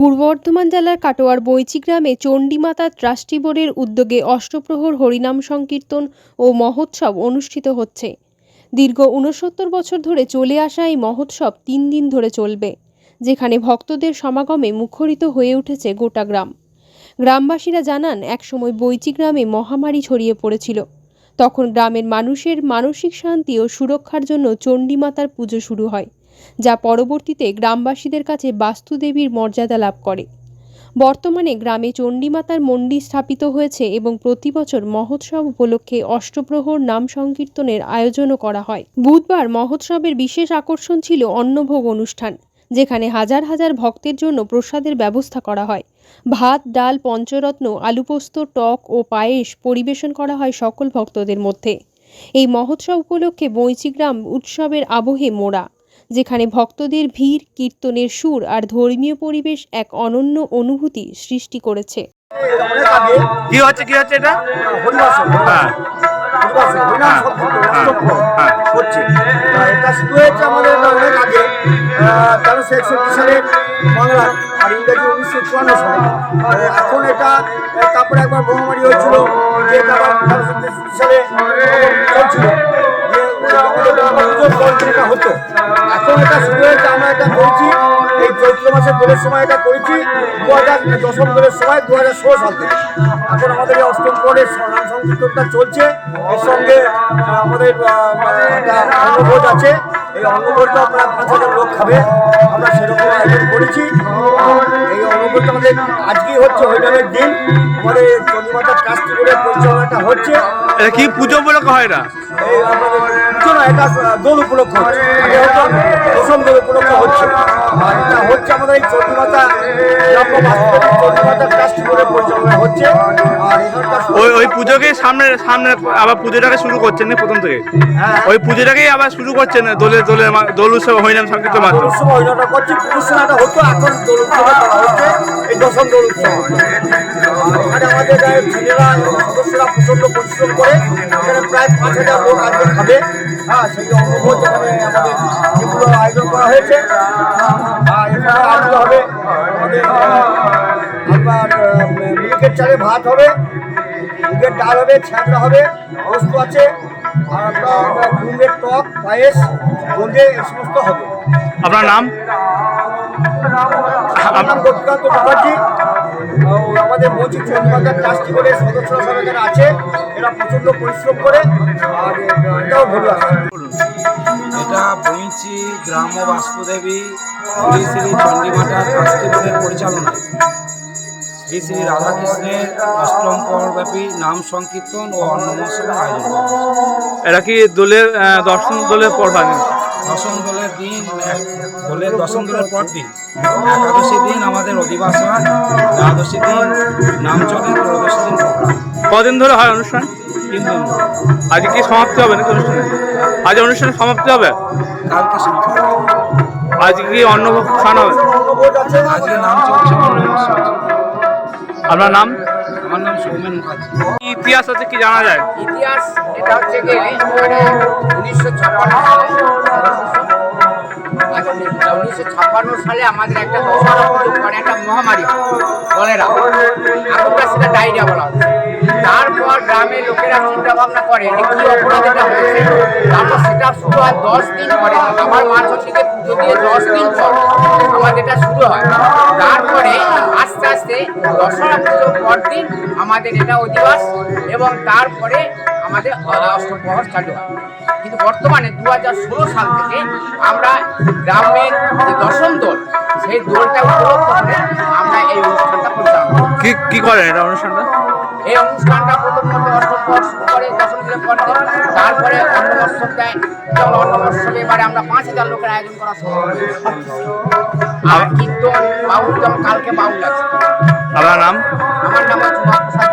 পূর্ব বর্ধমান জেলার কাটোয়ার বৈচি গ্রামে চণ্ডীমাতা ট্রাস্টি বোর্ডের উদ্যোগে অষ্টপ্রহর হরিনাম সংকীর্তন ও মহোৎসব অনুষ্ঠিত হচ্ছে। দীর্ঘ উনসত্তর বছর ধরে চলে আসা এই মহোৎসব তিন দিন ধরে চলবে, যেখানে ভক্তদের সমাগমে মুখরিত হয়ে উঠেছে গোটা গ্রাম। গ্রামবাসীরা জানান, একসময় বৈচি গ্রামে মহামারী ছড়িয়ে পড়েছিল। তখন গ্রামের মানুষের মানসিক শান্তি ও সুরক্ষার জন্য চণ্ডীমাতার পুজো শুরু হয়। যা পরবর্তীতে গ্রামবাসীদের কাছে বাস্তুদেবীর মর্যাদা লাভ করে। বর্তমানে গ্রামে চণ্ডীমাতার মন্দির স্থাপিত হয়েছে এবং প্রতি বছর মহোৎসব উপলক্ষে অষ্টপ্রহর নাম সংকীর্তনের আয়োজনও করা হয়। বুধবার মহোৎসবের বিশেষ আকর্ষণ ছিল অন্নভোগ অনুষ্ঠান, যেখানে হাজার হাজার ভক্তের জন্য প্রসাদের ব্যবস্থা করা হয়। ভাত, ডাল, পঞ্চরত্ন, আলুপোস্ত, টক ও পায়েস পরিবেশন করা হয় সকল ভক্তদের মধ্যে। এই মহোৎসব উপলক্ষে বৈচিগ্রাম উৎসবের আবহে মোড়া। যেখানে ভক্তদের ভিড় কীর্তনের সুর আর ধর্মীয় পরিবেশ এক অনন্য অনুভূতি সৃষ্টি করেছে। কি হচ্ছে কি হচ্ছে এটা? হরিবাসন হ্যাঁ হরিবাসন হরিনাম সংকীর্তন অষ্টপ্রহর হ্যাঁ। হচ্ছে। এটা শুরু হয়েছে আমাদের অনেক আগে তেরোশো একষট্টি সালে বাংলা আর ইংরেজি উনিশশো চুয়ান্ন সালে। এখন এটা তারপরে একবার মহামারী হয়েছিল যে আবার তেরোশো তেষট্টি সালে চলছিল। আমাদের যেটা হতো হয়েছে আমরা এটা করেছি। এই চৈত্র মাসের দোলের সময় এটা করেছি। দু হাজার দশম দোলের সময় দু হাজার ষোলো সাল থেকে। এখন আমাদের এই অষ্টম পরের নাম চলছে। এর সঙ্গে আমাদের আহ, একটা অন্নভোজ আছে। এই অন্নভোজটা প্রায় পাঁচ লোক খাবে। আমরা সেরকম আয়োজন করেছি। অন্নভোজটা আমাদের আজকেই হচ্ছে হরিনামের দিন। আমাদের চন্দ্রমাতার ট্রাস্টি বলে পরিচালনাটা হচ্ছে। এটা কি পুজো উপলক্ষে হয় না? এই আমাদের পুজো না এটা দোল উপলক্ষ হচ্ছে। আগে হতো দশম দোল উপলক্ষ হচ্ছে। আর এটা হচ্ছে আমাদের এই চন্দ্রমাতা চন্দ্রমাতা ট্রাস্টি বলে পরিচালনা হচ্ছে। আর এখানকার ওই ওই পুজোকে সামনে সামনে আবার পুজোটাকে শুরু করছেন না প্রথম থেকে? হ্যাঁ। ওই পুজোটাকেই আবার শুরু করছেন দোলে দোলে দোল উৎসব হরিনাম সংকীর্ত দোল উৎসব ওইটা করছি। পুরুষ হতো এখন দোল উৎসব করা হচ্ছে। এই দশম উৎসব আর এখানে আমাদের গায়ের ছেলেরা এবং সদস্যরা প্রচণ্ড পরিশ্রম করে। এখানে প্রায় পাঁচ হাজার লোক আজকে খাবে। হ্যাঁ সেই অনুভব এখানে আমাদের যেগুলো আয়োজন করা হয়েছে। আর এখানে হবে। আমাদের আপনার মিল্কের চালে ভাত হবে মুগের ডাল হবে ছ্যাঁচড়া হবে পোস্ত আছে। আর আপনার কুমড়ের টক পায়েস বোঁদে এই সমস্ত হবে। আপনার নাম? মুখার্জি আমাদের চন্দ্রবাজার ট্রাস্টি বলে সদস্যরা সব এখানে আছে এরা প্রচণ্ড পরিশ্রম করে আর এটাও ভুল এটা বইচি গ্রাম বাস্তুদেবী শ্রী শ্রী চণ্ডীমাতা ট্রাস্টি বোর্ডের পরিচালনায় শ্রী শ্রী রাধাকৃষ্ণের অষ্টম পরব্যাপী নাম সংকীর্তন ও অন্নমোৎসবের আয়োজন করা এটা কি দোলের দর্শন দোলের পর না? দশম দোলের দিন দোলের দশম দোলের পর দিন। একাদশী দিন আমাদের অধিবাস হয় দ্বাদশী দিন নাম চলে ত্রয়োদশী দিন। কদিন ধরে হয় অনুষ্ঠান? তিন দিন। আজকে কি সমাপ্তি হবে নাকি অনুষ্ঠানে? আজ অনুষ্ঠান সমাপ্তি হবে? কালকে আজকে কি অন্নভোগ খাওয়ানো হবে? আজকে নাম চলছে অন্নমোৎসব আপনার নাম? আমার নাম সৌমেন মুখার্জি। ইতিহাস আছে কি জানা যায়? ইতিহাস এটা হচ্ছে কি মানে উনিশশো ছাপ্পান্ন সালে উনিশশো ছাপ্পান্ন সালে আমাদের একটা দশহরা মানে একটা মহামারী। কলেরা এখনকার সেটা ডায়রিয়া বলা হচ্ছে। তারপর গ্রামের লোকেরা চিন্তা ভাবনা করে যে কি অপরাধটা হয়েছে। তারপর সেটা শুরু হয় দশ দিন পরে। আমার মাঝ থেকে পুজো দিয়ে দশ দিন পর আমাদের এটা শুরু হয়। তারপরে আস্তে আস্তে দশহরা পুজোর পর দিন আমাদের এটা অধিবাস এবং তারপরে আমাদের অষ্টপ্রহর চালু হয় কিন্তু বর্তমানে দু হাজার ষোলো সাল থেকে আমরা গ্রামের যে দশম দোল সেই দোলটা উপলক্ষ করে আমরা এই অনুষ্ঠানটা পরিচালনা কি কি করেন এটা অনুষ্ঠানটা এই অনুষ্ঠানটা প্রথমত অষ্টম পর শুরু করে দশম দিনের পর দিন তারপরে অন্নমৎসব দেয় যেমন অন্নমৎসবে এবারে আমরা পাঁচ হাজার লোকের আয়োজন করা সম্ভব। আর কীর্তন বাউল যেমন কালকে বাউল আছে আপনার নাম আমার নাম ব্যানার্জি।